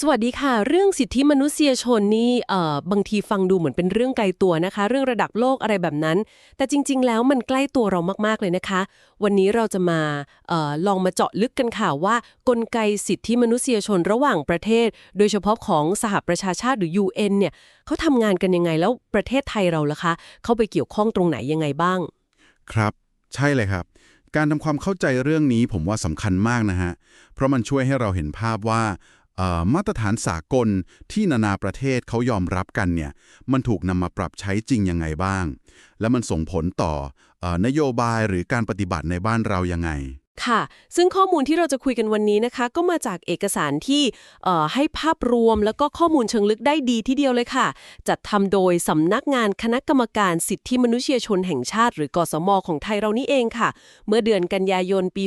สวัสดีค่ะ เรื่องสิทธิมนุษยชนนี่เอ่อบางทีฟังดูเหมือนเป็นเรื่องไกลตัวนะคะ เรื่องระดับโลกอะไรแบบนั้น แต่จริง ๆ แล้วมันใกล้ตัวเรามากๆเลยนะคะ วันนี้เราจะมาเอ่อลองมาเจาะลึกกันค่ะว่ากลไกสิทธิมนุษยชนระหว่างประเทศ โดยเฉพาะของสหประชาชาติหรือ UN เนี่ยเขาทำงานกันยังไงแล้วประเทศไทยเราล่ะคะ เข้าไปเกี่ยวข้องตรงไหนยังไงบ้าง ครับ ใช่เลยครับ การทำความเข้าใจเรื่องนี้ผมว่าสำคัญมากนะฮะเพราะมันช่วยให้เราเห็นภาพว่า มาตรฐานสากลที่นานาประเทศเขายอมรับกันเนี่ยมันถูกนำมาปรับใช้จริงยังไงบ้าง และมันส่งผลต่อเออนโยบายหรือการปฏิบัติในบ้านเรายังไงค่ะ ซึ่งข้อมูลที่เราจะคุยกันวันนี้นะคะ ก็มาจากเอกสารที่เอ่อให้ภาพรวมแล้วก็ข้อมูลเชิงลึกได้ดีทีเดียวเลยค่ะ จัดทำโดยสำนักงานคณะกรรมการสิทธิมนุษยชนแห่งชาติ หรือ กสม ของไทยเรานี่เองค่ะ เมื่อเดือนกันยายนปี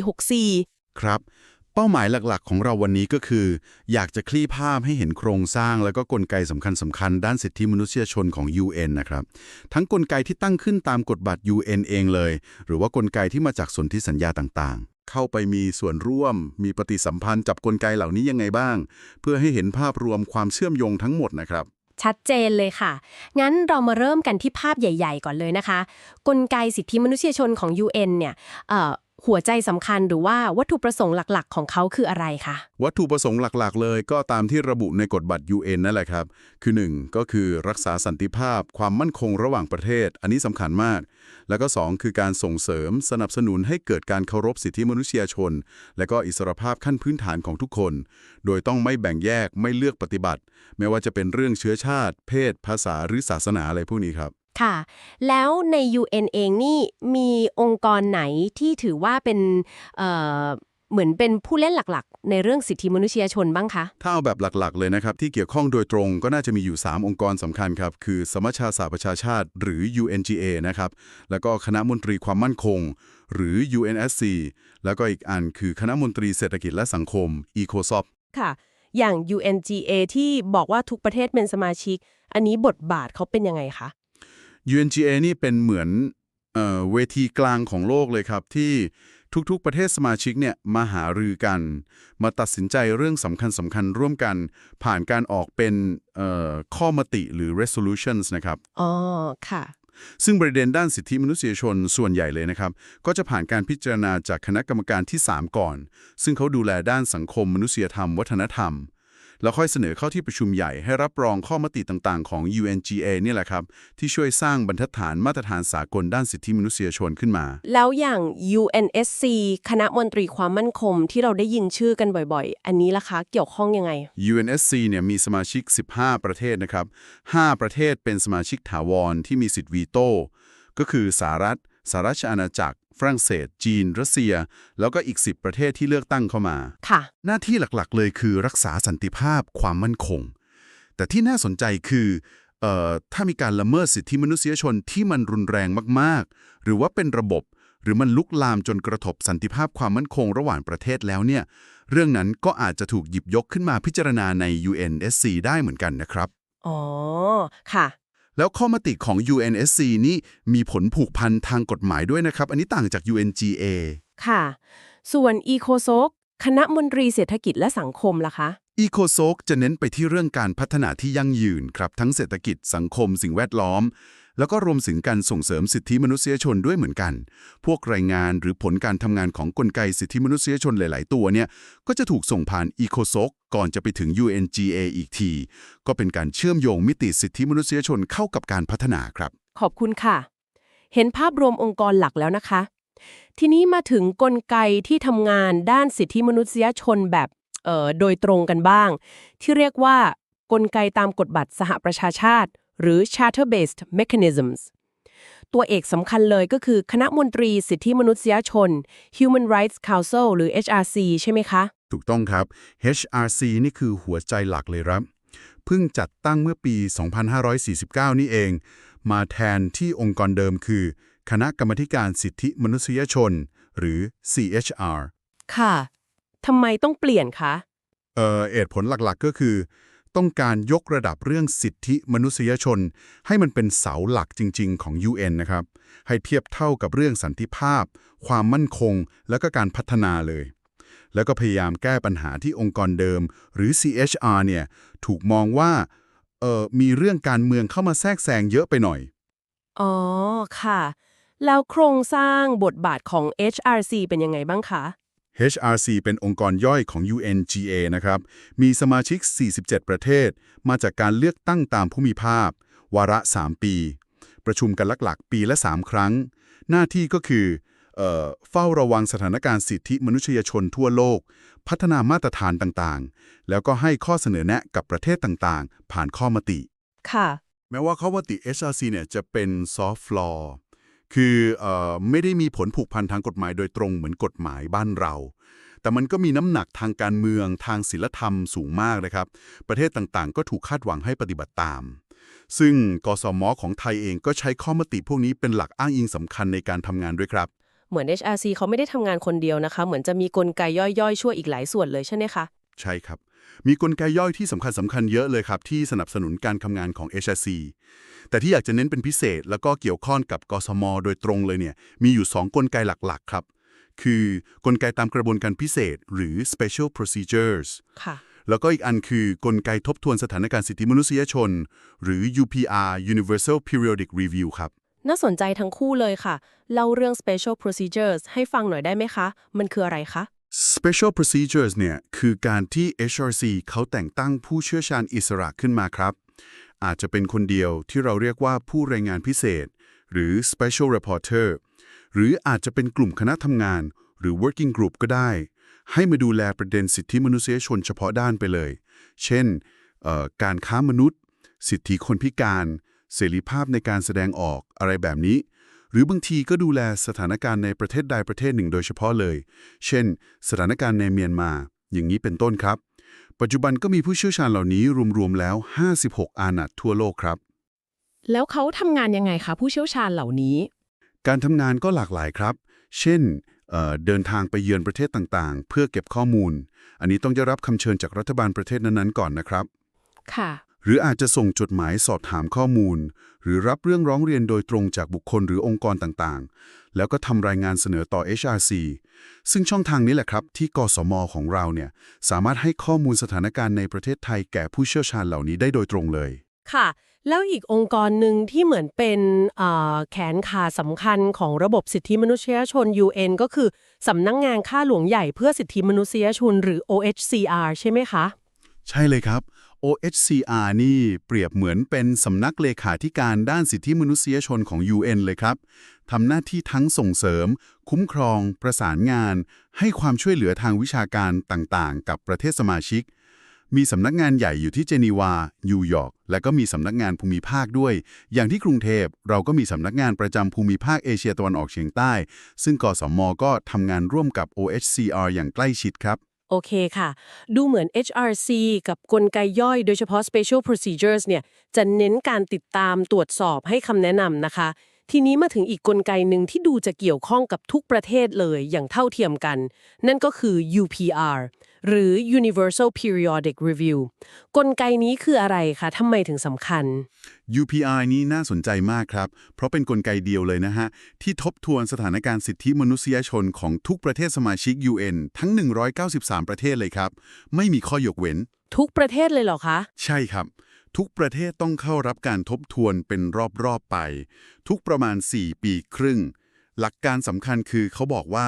64 ครับเป้าหมายหลักๆ ของเราวันนี้ก็คือ อยากจะคลี่ภาพให้เห็นโครงสร้างแล้วก็กลไกสำคัญสำคัญๆด้านสิทธิมนุษยชนของ UN นะครับ ทั้งกลไกที่ตั้งขึ้นตามกฎบัตร UN เองเลย หรือว่ากลไกที่มาจากสนธิสัญญาต่างๆ เข้าไปมีส่วนร่วม มีปฏิสัมพันธ์จับกลไกเหล่านี้ยังไงบ้าง เพื่อให้เห็นภาพรวมความเชื่อมโยงทั้งหมดนะครับชัดเจนเลยค่ะ งั้นเรามาเริ่มกันที่ภาพใหญ่ ๆ ก่อนเลยนะคะ กลไกสิทธิมนุษยชนของ UN เนี่ยเอ่อ หัวใจสำคัญหรือว่าวัตถุประสงค์หลักๆ ของเขาคืออะไรคะวัตถุประสงค์หลักๆ เลยก็ตามที่ระบุในกฎบัตร UN นั่นแหละครับ คือ 1 ก็คือรักษาสันติภาพ ความมั่นคงระหว่างประเทศ อันนี้สำคัญมาก แล้วก็ 2 คือการส่งเสริมสนับสนุนให้เกิดการเคารพสิทธิมนุษยชน และก็อิสรภาพขั้นพื้นฐานของทุกคน โดยต้องไม่แบ่งแยกไม่เลือกปฏิบัติ ไม่ว่าจะเป็นเรื่องเชื้อชาติ เพศ ภาษาหรือศาสนาอะไรพวกนี้ครับ ค่ะ แล้วใน UN เองนี่มีองค์กรไหนที่ถือว่าเป็นเอ่อเหมือนเป็นผู้เล่นหลักๆ ในเรื่องสิทธิมนุษยชนบ้างคะ ถ้าเอาแบบหลักๆ เลยนะครับ ที่เกี่ยวข้องโดยตรงก็น่าจะมีอยู่ 3 องค์กรสำคัญครับ คือสมัชชาสหประชาชาติ หรือ UNGA นะครับ แล้วก็คณะมนตรีความมั่นคง หรือ UNSC แล้วก็อีกอันคือคณะมนตรีเศรษฐกิจและสังคม ECOSOC ค่ะ อย่าง UNGA ที่บอกว่าทุกประเทศเป็นสมาชิก อันนี้บทบาทเขาเป็นยังไงคะ UNGA นี่เป็นเหมือนเอ่อเวทีกลางของโลกเลยครับ ที่ทุกๆประเทศสมาชิกเนี่ยมาหารือกัน มาตัดสินใจเรื่องสำคัญสำคัญร่วมกัน ผ่านการออกเป็นเอ่อข้อมติหรือ resolutions นะครับ อ๋อ ค่ะ ซึ่งประเด็นด้านสิทธิมนุษยชนส่วนใหญ่เลยนะครับ ก็จะผ่านการพิจารณาจากคณะกรรมการที่ 3 ก่อน ซึ่งเขาดูแลด้านสังคมมนุษยธรรม วัฒนธรรม แล้วค่อยเสนอเข้าที่ประชุมใหญ่ให้รับรองข้อมติต่างๆ ของ UNGA นี่แหละครับ ที่ช่วยสร้างบรรทัดฐานมาตรฐานสากลด้านสิทธิมนุษยชนขึ้นมา แล้วอย่าง UNSC คณะมนตรีความมั่นคงที่เราได้ยินชื่อกันบ่อยๆ อันนี้ล่ะคะ เกี่ยวข้องยังไง UNSC เนี่ยมีสมาชิก 15 ประเทศนะครับ 5 ประเทศเป็นสมาชิกถาวรที่มีสิทธิ์วีโต้ก็คือสหรัฐ สหราชอาณาจักร ฝรั่งเศส จีน รัสเซีย แล้วก็อีก 10 ประเทศที่เลือกตั้งเข้ามา ค่ะ หน้าที่หลักๆ เลยคือรักษาสันติภาพความมั่นคง แต่ที่น่าสนใจคือเอ่อถ้ามีการละเมิดสิทธิมนุษยชนที่มันรุนแรงมากๆ หรือว่าเป็นระบบ หรือมันลุกลามจนกระทบสันติภาพความมั่นคงระหว่างประเทศแล้วเนี่ย เรื่องนั้นก็อาจจะถูกหยิบยกขึ้นมาพิจารณาใน UNSC ได้เหมือนกันนะครับ อ๋อ ค่ะ แล้วข้อมติของ UNSC นี่มีผลผูกพันทางกฎหมายด้วยนะครับ อันนี้ต่างจาก UNGA ค่ะ ส่วน ECOSOC คณะมนตรีเศรษฐกิจและสังคมล่ะคะ ECOSOC จะเน้นไปที่เรื่องการพัฒนาที่ยั่งยืนครับ ทั้งเศรษฐกิจสังคมสิ่งแวดล้อม แล้วก็รวมถึงการส่งเสริมสิทธิมนุษยชนด้วยเหมือนกัน พวกรายงานหรือผลการทำงานของกลไกสิทธิมนุษยชนหลาย ๆ ตัวเนี่ย ก็จะถูกส่งผ่าน ECOSOC ก่อนจะไปถึง UNGA อีกที ก็เป็นการเชื่อมโยงมิติสิทธิมนุษยชนเข้ากับการพัฒนาครับ ขอบคุณค่ะ เห็นภาพรวมองค์กรหลักแล้วนะคะ ทีนี้มาถึงกลไกที่ทำงานด้านสิทธิมนุษยชนแบบเอ่อโดยตรงกันบ้าง ที่เรียกว่ากลไกตามกฎบัตรสหประชาชาติ หรือ Charter-based Mechanisms ตัวเอกสำคัญเลยก็คือคณะมนตรีสิทธิมนุษยชน Human Rights Council หรือ HRC ใช่ไหมคะ ถูกต้องครับ HRC นี่คือหัวใจหลักเลยครับเพิ่งจัดตั้งเมื่อปี 2549 นี่เอง มาแทนที่องค์กรเดิมคือ คณะกรรมาธิการสิทธิมนุษยชน หรือ CHR ค่ะทำไมต้องเปลี่ยนคะ เอ่อเหตุผลหลักๆก็คือ ต้องการยกระดับเรื่องสิทธิมนุษยชน ให้มันเป็นเสาหลักจริง ๆ ของ UN นะครับ ให้เทียบเท่ากับเรื่องสันติภาพ ความมั่นคง และก็การพัฒนาเลย แล้วก็พยายามแก้ปัญหาที่องค์กรเดิม หรือ CHR เนี่ยถูกมองว่าเอ่อมีเรื่องการเมืองเข้ามาแทรกแซงเยอะไปหน่อย อ๋อ ค่ะ แล้วโครงสร้างบทบาทของ HRC เป็นยังไงบ้างคะ HRC เป็นองค์กรย่อยของ UNGA นะครับ มีสมาชิก 47 ประเทศ มาจากการเลือกตั้งตามภูมิภาควาระ 3 ปี ประชุมกันหลักๆ ปีละ 3 ครั้ง หน้าที่ก็คือเอ่อเฝ้าระวังสถานการณ์สิทธิมนุษยชนทั่วโลก พัฒนามาตรฐานต่างๆ แล้วก็ให้ข้อเสนอแนะกับประเทศต่างๆ ผ่านข้อมติ ค่ะ แม้ว่าข้อมติ HRC เนี่ยจะเป็น soft law คือ เออไม่ได้มีผลผูกพันทางกฎหมายโดยตรงเหมือนกฎหมายบ้านเรา แต่มันก็มีน้ำหนักทางการเมืองทางศิลธรรมสูงมากนะครับ ประเทศต่างๆ ก็ถูกคาดหวังให้ปฏิบัติตาม ซึ่งกสมของไทยเองก็ใช้ข้อมติพวกนี้เป็นหลักอ้างอิงสำคัญในการทำงานด้วยครับเหมือน HRC เขาไม่ได้ทำงานคนเดียวนะคะ เหมือนจะมีกลไกย่อยๆ ช่วยอีกหลายส่วนเลยใช่ไหมคะ ใช่ครับ มีกลไกย่อยที่สำคัญสำคัญเยอะเลยครับที่สนับสนุนการทำงานของ HRC แต่ที่อยากจะเน้นเป็นพิเศษ แล้วก็เกี่ยวข้องกับกสมโดยตรงเลยเนี่ยมีอยู่ 2 กลไกหลักๆครับ คือกลไกตามกระบวนการพิเศษ หรือ special procedures ค่ะแล้วก็อีกอันคือกลไกทบทวนสถานการณ์สิทธิมนุษยชน หรือ UPR Universal Periodic Review ครับ น่าสนใจทั้งคู่เลยค่ะ เล่าเรื่อง special procedures ให้ฟังหน่อยได้ไหมคะ มันคืออะไรคะ Special Procedures เนี่ยคือการที่ HRC เขาแต่งตั้งผู้เชี่ยวชาญอิสระขึ้นมาครับ อาจจะเป็นคนเดียวที่เราเรียกว่าผู้รายงานพิเศษ หรือ Special Reporter หรืออาจจะเป็นกลุ่มคณะทำงาน หรือ Working Group ก็ได้ ให้มาดูแลประเด็นสิทธิมนุษยชนเฉพาะด้านไปเลย เช่น การค้ามนุษย์ สิทธิคนพิการ เสรีภาพในการแสดงออกอะไรแบบนี้ หรือบางทีก็ดูแลสถานการณ์ในประเทศใดประเทศหนึ่งโดยเฉพาะเลย เช่น สถานการณ์ในเมียนมา อย่างนี้เป็นต้นครับ ปัจจุบันก็มีผู้เชี่ยวชาญเหล่านี้รวมๆแล้ว 56 อานัตทั่วโลกครับ แล้วเขาทำงานยังไงคะผู้เชี่ยวชาญเหล่านี้ การทำงานก็หลากหลายครับ เช่นเอ่อเดินทางไปเยือนประเทศต่างๆ เพื่อเก็บข้อมูล อันนี้ต้องได้รับคำเชิญจากรัฐบาลประเทศนั้นๆก่อนนะครับ ค่ะ หรืออาจจะส่งจดหมายสอบถามข้อมูล หรือรับเรื่องร้องเรียนโดยตรงจากบุคคลหรือองค์กรต่างๆ แล้วก็ทำรายงานเสนอต่อ HRC ซึ่งช่องทางนี้แหละครับ ที่กสมของเราเนี่ยสามารถให้ข้อมูลสถานการณ์ในประเทศไทยแก่ผู้เชี่ยวชาญเหล่านี้ได้โดยตรงเลย ค่ะ แล้วอีกองค์กรหนึ่งที่เหมือนเป็นเอ่อแขนขาสำคัญของระบบสิทธิมนุษยชน UN ก็คือสำนักงงานข้าหลวงใหญ่เพื่อสิทธิมนุษยชนหรือ OHCR ใช่ไหมคะ ใช่เลยครับ OHCR นี่เปรียบเหมือนเป็นสำนักเลขาธิการด้านสิทธิมนุษยชนของ UN เลยครับ ทำหน้าที่ทั้งส่งเสริม คุ้มครอง ประสานงาน ให้ความช่วยเหลือทางวิชาการต่างๆ กับประเทศสมาชิก มีสำนักงานใหญ่อยู่ที่เจนีวา นิวยอร์ก และก็มีสำนักงานภูมิภาคด้วย อย่างที่กรุงเทพ เราก็มีสำนักงานประจำภูมิภาคเอเชียตะวันออกเฉียงใต้ ซึ่งกสมก็ทำงานร่วมกับ OHCR อย่างใกล้ชิดครับ โอเคค่ะ ดูเหมือน HRC กับกลไกย่อยโดยเฉพาะ Special Procedures เนี่ย จะเน้นการติดตามตรวจสอบให้คำแนะนำนะคะ ทีนี้มาถึงอีกกลไกหนึ่งที่ดูจะเกี่ยวข้องกับทุกประเทศเลยอย่างเท่าเทียมกัน นั่นก็คือ UPR หรือ Universal Periodic Review กลไกนี้คืออะไรคะทำไมถึงสำคัญ UPR นี้น่าสนใจมากครับ เพราะเป็นนกลไกเดียวเลยนะฮะ ที่ทบทวนสถานการณ์สิทธิมนุษยชนของทุกประเทศสมาชิก UN ทั้ง 193 ประเทศเลยครับ ไม่มีข้อยกเว้น ทุกประเทศเลยเหรอคะ ใช่ครับ ทุกประเทศต้องเข้ารับการทบทวนเป็นรอบๆไป ทุกประมาณ 4 ปีครึ่ง หลักการสำคัญคือเขาบอกว่า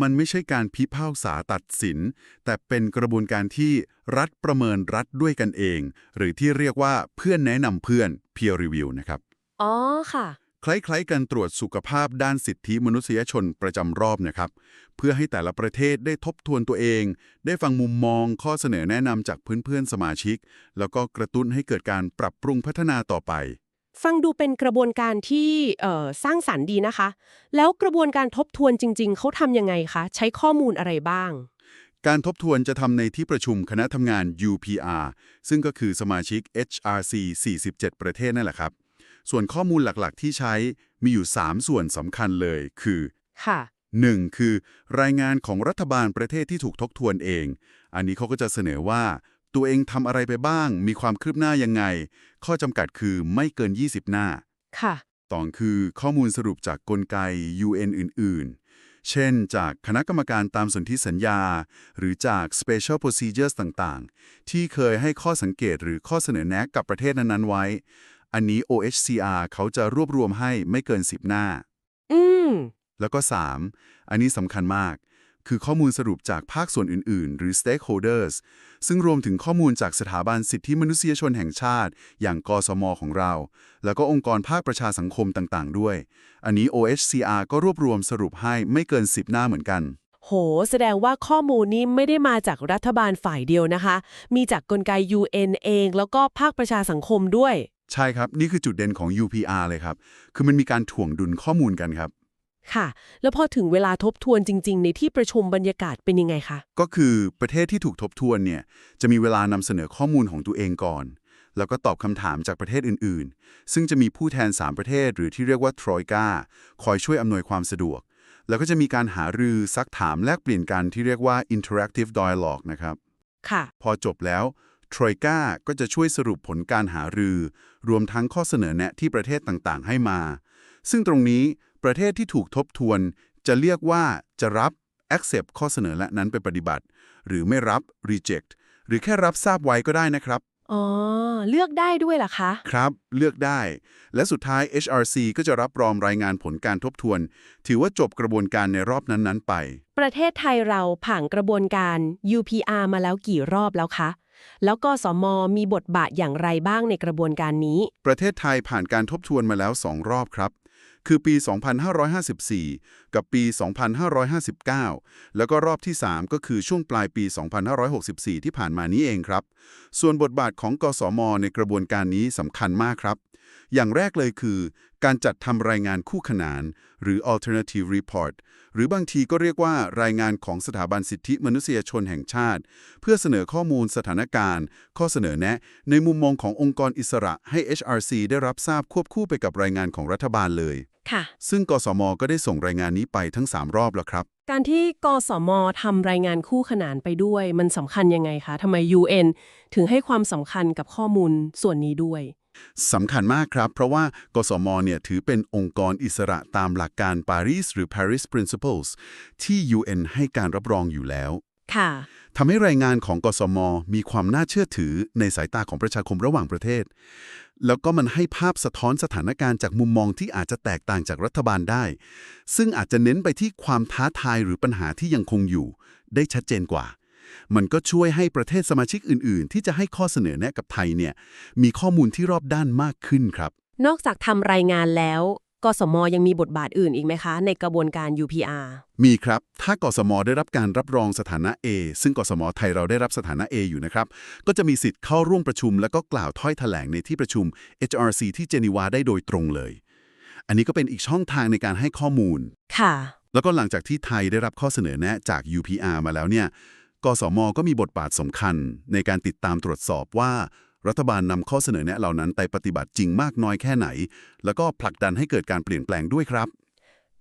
มันไม่ใช่การพิพากษาตัดสิน แต่เป็นกระบวนการที่รัฐประเมินรัฐด้วยกันเอง หรือที่เรียกว่าเพื่อนแนะนำเพื่อน peer review นะครับ อ๋อค่ะ คล้ายๆการตรวจสุขภาพด้านสิทธิมนุษยชนประจำรอบนะครับ เพื่อให้แต่ละประเทศได้ทบทวนตัวเอง ได้ฟังมุมมองข้อเสนอแนะนำจากเพื่อนๆสมาชิก แล้วก็กระตุ้นให้เกิดการปรับปรุงพัฒนาต่อไป ฟังดูเป็นกระบวนการที่เอ่อสร้างสรรค์ดีนะคะ แล้วกระบวนการทบทวนจริง ๆ เขาทำยังไงคะ ใช้ข้อมูลอะไรบ้าง การทบทวนจะทำในที่ประชุมคณะทำงาน UPR ซึ่งก็คือสมาชิก HRC 47 ประเทศนั่นแหละครับ ส่วนข้อมูลหลักๆ ที่ใช้มีอยู่ 3 ส่วนสำคัญเลยคือ ค่ะ 1. คือ รายงานของรัฐบาลประเทศที่ถูกทบทวนเอง อันนี้เขาก็จะเสนอว่า ตัวเองทำอะไรไปบ้าง มีความคืบหน้ายังไง ข้อจำกัดคือไม่เกิน 20 หน้า ค่ะต่องคือข้อมูลสรุปจากกลไก UN อื่นเช่น จากคณะกรรมการตามสนธิสัญญา หรือจาก Special Procedures ต่าง ๆ ที่เคยให้ข้อสังเกตหรือข้อเสนอแนะกับประเทศนั้น ๆ ไว้ อันนี้ OHCR เขาจะรวบรวมให้ไม่เกิน 10 หน้า อืม แล้วก็ 3 อันนี้สำคัญมาก คือข้อมูลสรุปจากภาคส่วนอื่น ๆ หรือ stakeholders ซึ่งรวมถึงข้อมูลจากสถาบันสิทธิมนุษยชนแห่งชาติ อย่างกสมของเรา แล้วก็องค์กรภาคประชาสังคมต่าง ๆ ด้วย อันนี้ OHCR ก็รวบรวมสรุปให้ไม่เกิน 10 หน้าเหมือนกัน โห แสดงว่าข้อมูลนี้ไม่ได้มาจากรัฐบาลฝ่ายเดียวนะคะ มีจากกลไก UN เอง แล้วก็ภาคประชาสังคมด้วย ใช่ครับ นี่คือจุดเด่นของ UPR เลยครับ คือมันมีการถ่วงดุลข้อมูลกันครับ ค่ะ แล้วพอถึงเวลาทบทวนจริง ๆ ในที่ประชุมบรรยากาศเป็นยังไงคะ ก็คือประเทศที่ถูกทบทวนเนี่ยจะมีเวลานำเสนอข้อมูลของตัวเองก่อน แล้วก็ตอบคำถามจากประเทศอื่นๆ ซึ่งจะมีผู้แทน 3 ประเทศ หรือที่เรียกว่าทรอยกาคอยช่วยอำนวยความสะดวก แล้วก็จะมีการหารือซักถามแลกเปลี่ยนกันที่เรียกว่า interactive dialogue นะครับค่ะ พอจบแล้วทรอยกาก็จะช่วยสรุปผลการหารือ รวมทั้งข้อเสนอแนะที่ประเทศต่างๆ ให้มา ซึ่งตรงนี้ ประเทศที่ถูกทบทวนจะเรียกว่าจะรับ accept ข้อเสนอและนั้นไปปฏิบัติ หรือไม่รับ reject หรือแค่รับทราบไว้ก็ได้นะครับ อ๋อ เลือกได้ด้วยเหรอคะ ครับ เลือกได้ และสุดท้าย HRC ก็จะรับรองรายงานผลการทบทวน ถือว่าจบกระบวนการในรอบนั้นๆ ไป ประเทศไทยเราผ่านกระบวนการ UPR มาแล้วกี่รอบแล้วคะ แล้วก็สมมีบทบาทอย่างไรบ้างในกระบวนการนี้ ประเทศไทยผ่านการทบทวนมาแล้ว2รอบครับ คือปี 2554 กับปี 2559 แล้วก็รอบที่ 3 ก็คือช่วงปลายปี 2564 ที่ผ่านมานี้เองครับ ส่วนบทบาทของกสม ในกระบวนการนี้สำคัญมากครับ อย่างแรกเลยคือ การจัดทำรายงานคู่ขนาน หรือ alternative report หรือบางทีก็เรียกว่ารายงานของสถาบันสิทธิมนุษยชนแห่งชาติ เพื่อเสนอข้อมูลสถานการณ์ ข้อเสนอแนะ ในมุมมองขององค์กรอิสระให้ HRC ได้รับทราบควบคู่ไปกับรายงานของรัฐบาลเลย ค่ะ ซึ่งกสมก็ได้ส่งรายงานนี้ไปทั้ง 3 รอบแล้วครับ การที่กสมทำรายงานคู่ขนานไปด้วย มันสำคัญยังไงคะทำไม UN ถึงให้ความสำคัญกับข้อมูลส่วนนี้ด้วยสำคัญมากครับ เพราะว่ากสมเนี่ยถือเป็นองค์กรอิสระตามหลักการปารีสหรือ Paris Principles ที่ UN ให้การรับรองอยู่แล้ว ค่ะ ทำให้รายงานของกสมมีความน่าเชื่อถือในสายตาของประชาคมระหว่างประเทศ แล้วก็มันให้ภาพสะท้อนสถานการณ์จากมุมมองที่อาจจะแตกต่างจากรัฐบาลได้ ซึ่งอาจจะเน้นไปที่ความท้าทายหรือปัญหาที่ยังคงอยู่ ได้ชัดเจนกว่า มันก็ช่วยให้ประเทศสมาชิกอื่น ๆ ที่จะให้ข้อเสนอแนะกับไทยเนี่ยมีข้อมูลที่รอบด้านมากขึ้นครับ นอกจากทำรายงานแล้ว กสมยังมีบทบาทอื่นอีกไหมคะ ในกระบวนการ UPR มีครับ ถ้ากสมได้รับการรับรองสถานะ A ซึ่งกสมไทยเราได้รับสถานะ A อยู่นะครับ ก็จะมีสิทธิ์เข้าร่วมประชุม และก็กล่าวถ้อยแถลงในที่ประชุม HRC ที่เจนีวาได้โดยตรงเลย อันนี้ก็เป็นอีกช่องทางในการให้ข้อมูล ค่ะ แล้วก็หลังจากที่ไทยได้รับข้อเสนอแนะจาก UPR มาแล้วเนี่ย กสมก็มีบทบาทสำคัญในการติดตามตรวจสอบว่า รัฐบาลนำข้อเสนอแนะเหล่านั้นไปปฏิบัติจริงมากน้อยแค่ไหน แล้วก็ผลักดันให้เกิดการเปลี่ยนแปลงด้วยครับ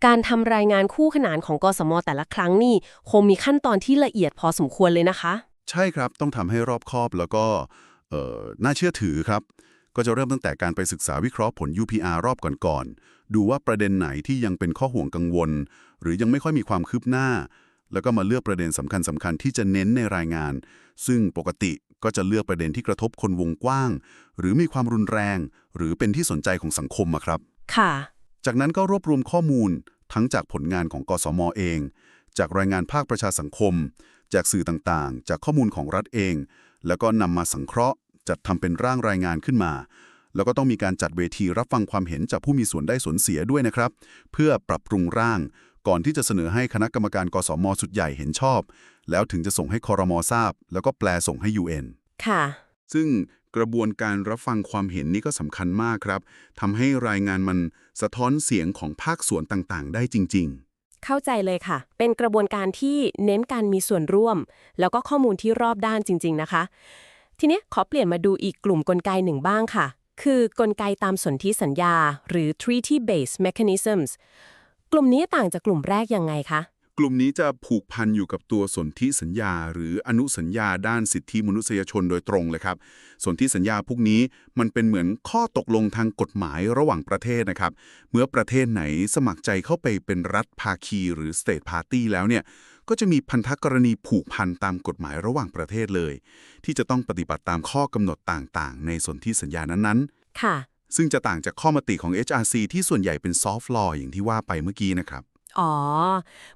การทำรายงานคู่ขนานของกสมแต่ละครั้งนี่ คงมีขั้นตอนที่ละเอียดพอสมควรเลยนะคะ ใช่ครับต้องทำให้รอบคอบแล้วก็เอ่อน่าเชื่อถือครับ ก็จะเริ่มตั้งแต่การไปศึกษาวิเคราะห์ผล UPR รอบก่อนๆดูว่าประเด็นไหนที่ยังเป็นข้อห่วงกังวล หรือยังไม่ค่อยมีความคืบหน้า แล้วก็มาเลือกประเด็นสำคัญสำคัญๆที่จะเน้นในรายงาน ซึ่งปกติก็จะเลือกประเด็นที่กระทบคนวงกว้าง หรือมีความรุนแรง หรือเป็นที่สนใจของสังคมอะครับ ค่ะ จากนั้นก็รวบรวมข้อมูล ทั้งจากผลงานของกสมเอง จากรายงานภาคประชาสังคม จากสื่อต่างๆ จากข้อมูลของรัฐเอง แล้วก็นำมาสังเคราะห์ จัดทำเป็นร่างรายงานขึ้นมา แล้วก็ต้องมีการจัดเวทีรับฟังความเห็นจากผู้มีส่วนได้ส่วนเสียด้วยนะครับ เพื่อปรับปรุงร่าง ก่อนที่จะเสนอให้คณะกรรมการกสมสุดใหญ่เห็นชอบ แล้วถึงจะส่งให้คอรมอทราบ แล้วก็แปลส่งให้ UN ค่ะ ซึ่งกระบวนการรับฟังความเห็นนี่ก็สำคัญมากครับทำให้รายงานมันสะท้อนเสียงของภาคส่วนต่างๆ ได้จริงเข้าใจเลยค่ะ เป็นกระบวนการที่เน้นการมีส่วนร่วม แล้วก็ข้อมูลที่รอบด้านจริง ๆ นะคะ ทีเนี้ยขอเปลี่ยนมาดูอีกกลุ่มกลไกหนึ่งบ้างค่ะ คือกลไกตามสนธิสัญญา หรือ treaty based mechanisms กลุ่มนี้ต่างจากกลุ่มแรกยังไงคะๆกลุ่มนี้จะผูกพันอยู่กับตัวสนธิสัญญา หรืออนุสัญญาด้านสิทธิมนุษยชนโดยตรงเลยครับ สนธิสัญญาพวกนี้มันเป็นเหมือนข้อตกลงทางกฎหมายระหว่างประเทศนะครับ เมื่อประเทศไหนสมัครใจเข้าไปเป็นรัฐภาคีหรือ state party แล้วเนี่ย ก็จะมีพันธกรณีผูกพันตามกฎหมายระหว่างประเทศเลย ที่จะต้องปฏิบัติตามข้อกำหนดต่างๆ ในสนธิสัญญานั้นๆ ค่ะ ซึ่งจะต่างจากข้อมติของ HRC ที่ส่วนใหญ่เป็น soft law อย่างที่ว่าไปเมื่อกี้นะครับ อ๋อ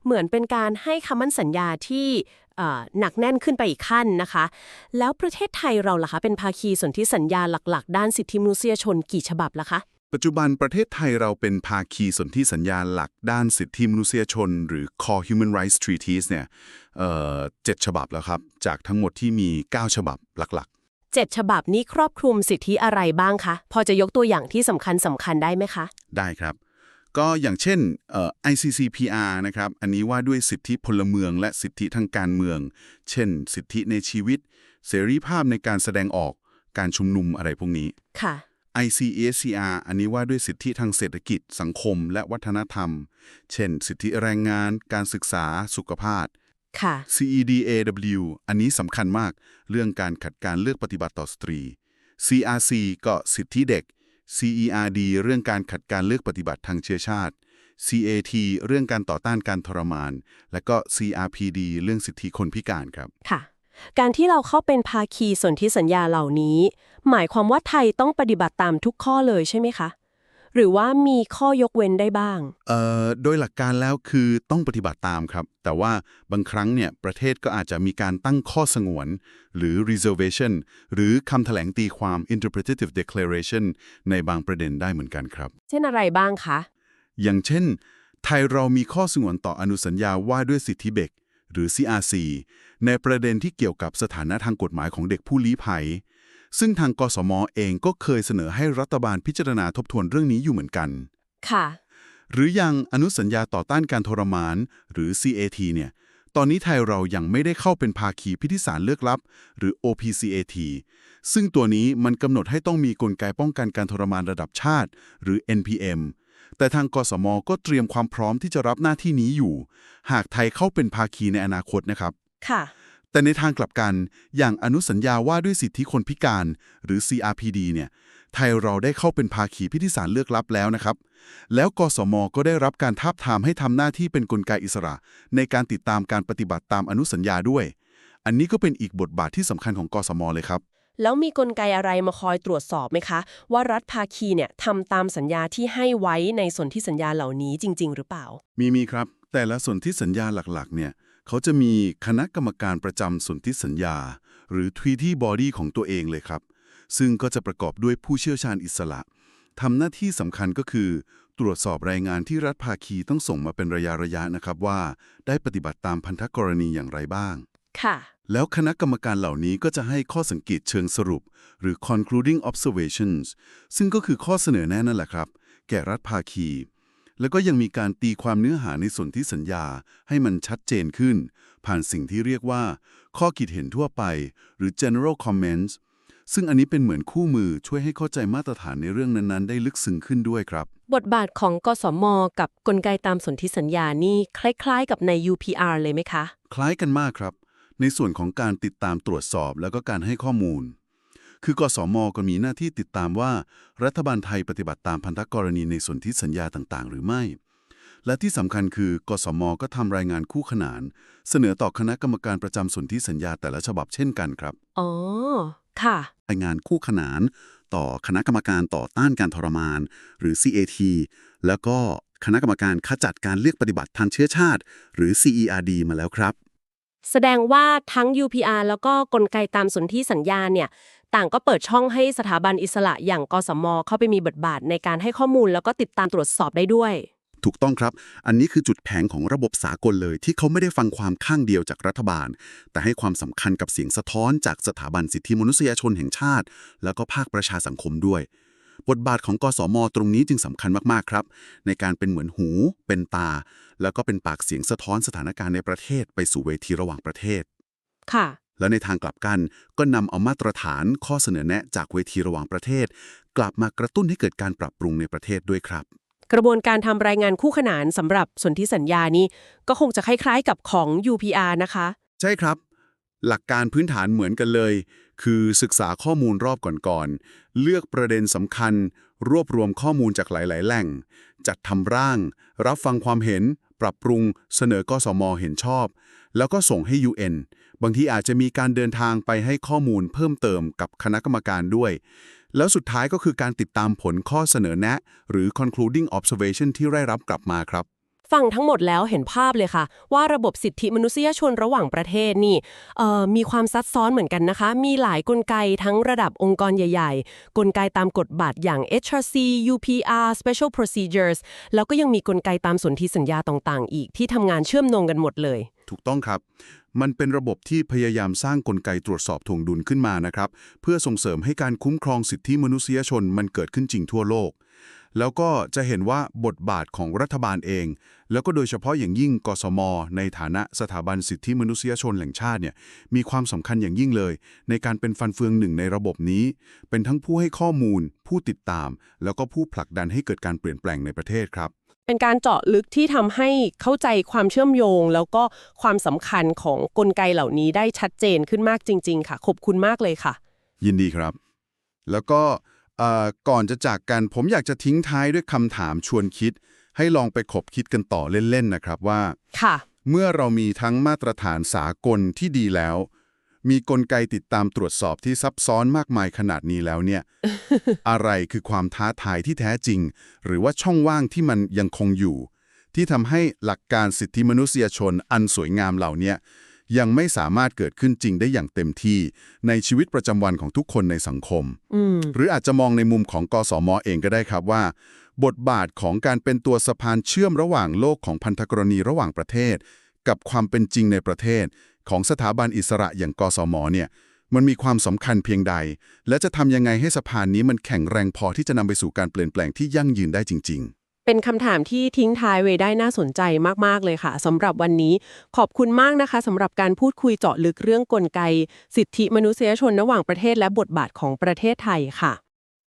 เหมือนเป็นการให้คำมั่นสัญญาที่เอ่อหนักแน่นขึ้นไปอีกขั้นนะคะ แล้วประเทศไทยเราล่ะคะเป็นภาคีสนธิสัญญาหลัก ๆ ด้านสิทธิมนุษยชนกี่ฉบับล่ะคะ ปัจจุบันประเทศไทยเราเป็นภาคีสนธิสัญญาหลักด้านสิทธิมนุษยชน หรือ Core Human Rights Treaties เนี่ยเอ่อเจ็ดฉบับแล้วครับ จากทั้งหมดที่มี 9 ฉบับหลัก เจ็ดฉบับนี้ครอบคลุมสิทธิอะไรบ้างคะ พอจะยกตัวอย่างที่สำคัญสำคัญได้ไหมคะๆได้ครับ ก็อย่างเช่นเอ่อ ICCPR นะครับ อันนี้ว่าด้วยสิทธิพลเมืองและสิทธิทางการเมือง เช่น สิทธิในชีวิต เสรีภาพในการแสดงออก การชุมนุมอะไรพวกนี้ ค่ะ ICACR อันนี้ว่าด้วยสิทธิทางเศรษฐกิจ สังคม และวัฒนธรรม เช่น สิทธิแรงงาน การศึกษา สุขภาพ ค่ะ CEDAW อันนี้สำคัญมาก เรื่องการขัดการเลือกปฏิบัติต่อสตรี CRC ก็สิทธิเด็ก CERD เรื่องการขัดการเลือกปฏิบัติทางเชื้อชาติ CAT เรื่องการต่อต้านการทรมาน และก็ CRPD เรื่องสิทธิคนพิการครับ ค่ะ การที่เราเข้าเป็นภาคีสนธิสัญญาเหล่านี้ หมายความว่าไทยต้องปฏิบัติตามทุกข้อเลยใช่ไหมคะ หรือว่ามีข้อยกเว้นได้บ้าง เอ่อโดยหลักการแล้วคือต้องปฏิบัติตามครับ แต่ว่าบางครั้งเนี่ยประเทศก็อาจจะมีการตั้งข้อสงวน หรือ reservation หรือคำแถลงตีความ interpretative declaration ในบางประเด็นได้เหมือนกันครับ เช่นอะไรบ้างคะ อย่างเช่น ไทยเรามีข้อสงวนต่ออนุสัญญาว่าด้วยสิทธิเด็กหรือ CRC ในประเด็นที่เกี่ยวกับสถานะทางกฎหมายของเด็กผู้ลี้ภัย ซึ่งทางกสมเองก็เคยเสนอให้รัฐบาลพิจารณาทบทวนเรื่องนี้อยู่เหมือนกัน ค่ะ หรือยังอนุสัญญาต่อต้านการทรมาน หรือ CAT เนี่ย ตอนนี้ไทยเรายังไม่ได้เข้าเป็นภาคีพิธีสารเลือกลับ หรือ OPCAT ซึ่งตัวนี้มันกำหนดให้ต้องมีกลไกป้องกันการทรมานระดับชาติ หรือ NPM แต่ทางกสมก็เตรียมความพร้อมที่จะรับหน้าที่นี้อยู่ หากไทยเข้าเป็นภาคีในอนาคตนะครับ ค่ะ แต่ในทางกลับกัน อย่างอนุสัญญาว่าด้วยสิทธิคนพิการ หรือ CRPD เนี่ย ไทยเราได้เข้าเป็นภาคีพิธีสารเลือกลับแล้วนะครับ แล้วกสมก็ได้รับการทาบทามให้ทำหน้าที่เป็นกลไกอิสระ ในการติดตามการปฏิบัติตามอนุสัญญาด้วย อันนี้ก็เป็นอีกบทบาทที่สำคัญของกสมเลยครับ แล้วมีกลไกอะไรมาคอยตรวจสอบไหมคะ ว่ารัฐภาคีเนี่ยทำตามสัญญาที่ให้ไว้ในส่วนที่สัญญาเหล่านี้จริง ๆ หรือเปล่า มีมีครับ แต่ละสนธิสัญญาหลักๆ เนี่ย เขาจะมีคณะกรรมการประจำสนธิสัญญา หรือ Treaty Body ของตัวเองเลยครับ ซึ่งก็จะประกอบด้วยผู้เชี่ยวชาญอิสระทำหน้าที่สำคัญก็คือ ตรวจสอบรายงานที่รัฐภาคีต้องส่งมาเป็นระยะระยะๆนะครับว่า ได้ปฏิบัติตามพันธกรณีอย่างไรบ้าง ค่ะ แล้วคณะกรรมการเหล่านี้ก็จะให้ข้อสังเกตเชิงสรุป หรือ concluding observations ซึ่งก็คือข้อเสนอแนะนั่นแหละครับ แก่รัฐภาคี แล้วก็ยังมีการตีความเนื้อหาในส่วนที่สัญญาให้มันชัดเจนขึ้น ผ่านสิ่งที่เรียกว่า ข้อคิดเห็นทั่วไป หรือ general comments ซึ่งอันนี้เป็นเหมือนคู่มือช่วยให้เข้าใจมาตรฐานในเรื่องนั้นๆ ได้ลึกซึ้งขึ้นด้วยครับ บทบาทของกสมกับกลไกตามสนธิสัญญานี่คล้าย ๆ กับใน UPR เลยไหมคะ คล้ายกันมากครับ ในส่วนของการติดตามตรวจสอบแล้วก็การให้ข้อมูล คือกสมก็มีหน้าที่ติดตามว่า รัฐบาลไทยปฏิบัติตามพันธกรณีในส่วนที่สัญญาต่างๆ หรือไม่ และที่สำคัญคือกสมก็ทำรายงานคู่ขนาน เสนอต่อคณะกรรมการประจำส่วนที่สัญญาแต่ละฉบับเช่นกันครับอ๋อค่ะรายงานคู่ขนาน ต่อคณะกรรมการต่อต้านการทรมาน หรือ CAT แล้วก็คณะกรรมการขจัดการเลือกปฏิบัติทางเชื้อชาติ หรือ CERD มาแล้วครับ แสดงว่าทั้ง UPR แล้วก็กลไกตามสนธิสัญญาเนี่ย ต่างก็เปิดช่องให้สถาบันอิสระอย่างกสมเข้าไปมีบทบาทในการให้ข้อมูลแล้วก็ติดตามตรวจสอบได้ด้วย ถูกต้องครับ อันนี้คือจุดแผงของระบบสากลเลย ที่เขาไม่ได้ฟังความข้างเดียวจากรัฐบาล แต่ให้ความสำคัญกับเสียงสะท้อนจากสถาบันสิทธิมนุษยชนแห่งชาติ แล้วก็ภาคประชาสังคมด้วย บทบาทของกสมตรงนี้จึงสำคัญมากๆครับ ในการเป็นเหมือนหู เป็นตา แล้วก็เป็นปากเสียงสะท้อนสถานการณ์ในประเทศ ไปสู่เวทีระหว่างประเทศ ค่ะ และในทางกลับกันก็นำเอามาตรฐานข้อเสนอแนะจากเวทีระหว่างประเทศ กลับมากระตุ้นให้เกิดการปรับปรุงในประเทศด้วยครับ กระบวนการทำรายงานคู่ขนานสำหรับสนธิสัญญานี้ก็คงจะคล้ายๆกับของ UPR นะคะ ใช่ครับ หลักการพื้นฐานเหมือนกันเลย คือศึกษาข้อมูลรอบก่อนๆเลือกประเด็นสำคัญ รวบรวมข้อมูลจากหลาย ๆ แหล่ง จัดทำร่าง รับฟังความเห็น ปรับปรุง เสนอกสมเห็นชอบ แล้วก็ส่งให้ UN บางทีอาจจะมีการเดินทางไปให้ข้อมูลเพิ่มเติมกับคณะกรรมการด้วย แล้วสุดท้ายก็คือการติดตามผลข้อเสนอแนะ หรือ concluding observation ที่ได้รับกลับมาครับฟังทั้งหมดแล้วเห็นภาพเลยค่ะ ว่าระบบสิทธิมนุษยชนระหว่างประเทศนี่เอ่อมีความซับซ้อนเหมือนกันนะคะ มีหลายกลไกทั้งระดับองค์กรใหญ่ ๆ กลไกตามกฎบัตรอย่าง HRC UPR Special Procedures แล้วก็ยังมีกลไกตามสนธิสัญญาต่างๆ อีกที่ทำงานเชื่อมโยงกันหมดเลย ถูกต้องครับ มันเป็นระบบที่พยายามสร้างกลไกตรวจสอบถ่วงดุลขึ้นมานะครับ เพื่อส่งเสริมให้การคุ้มครองสิทธิมนุษยชนมันเกิดขึ้นจริงทั่วโลก แล้วก็จะเห็นว่าบทบาทของรัฐบาลเอง แล้วก็โดยเฉพาะอย่างยิ่งกสม ในฐานะสถาบันสิทธิมนุษยชนแห่งชาติเนี่ยมีความสำคัญอย่างยิ่งเลย ในการเป็นฟันเฟืองหนึ่งในระบบนี้ เป็นทั้งผู้ให้ข้อมูล ผู้ติดตาม แล้วก็ผู้ผลักดันให้เกิดการเปลี่ยนแปลงในประเทศครับ เป็นการเจาะลึกที่ทำให้เข้าใจความเชื่อมโยง แล้วก็ความสำคัญของกลไกเหล่านี้ได้ชัดเจนขึ้นมากจริง ๆ ค่ะ ขอบคุณมากเลยค่ะ ยินดีครับ แล้วก็เอ่อก่อนจะจากกันผมอยากจะทิ้งท้ายด้วยคำถามชวนคิด ให้ลองไปขบคิดกันต่อเล่น ๆ นะครับว่า ค่ะ เมื่อเรามีทั้งมาตรฐานสากลที่ดีแล้ว มีกลไกติดตามตรวจสอบที่ซับซ้อนมากมายขนาดนี้แล้วเนี่ย อะไรคือความท้าทายที่แท้จริง หรือว่าช่องว่างที่มันยังคงอยู่ ที่ทำให้หลักการสิทธิมนุษยชนอันสวยงามเหล่าเนี้ยยังไม่สามารถเกิดขึ้นจริงได้อย่างเต็มที่ในชีวิตประจำวันของทุกคนในสังคมอืมหรืออาจจะมองในมุมของกสมเองก็ได้ครับว่า บทบาทของการเป็นตัวสะพานเชื่อมระหว่างโลกของพันธกรณีระหว่างประเทศ กับความเป็นจริงในประเทศ ของสถาบันอิสระอย่างกสมเนี่ยมันมีความสำคัญเพียงใด และจะทำยังไงให้สะพานนี้มันแข็งแรงพอที่จะนำไปสู่การเปลี่ยนแปลงที่ยั่งยืนได้จริง ๆเป็นคำถามที่ทิ้งท้ายไว้ได้น่าสนใจมาก ๆ เลยค่ะสำหรับวันนี้ขอบคุณมากนะคะสำหรับการพูดคุยเจาะลึกเรื่องกลไก สิทธิมนุษยชนระหว่างประเทศและบทบาทของประเทศไทยค่ะ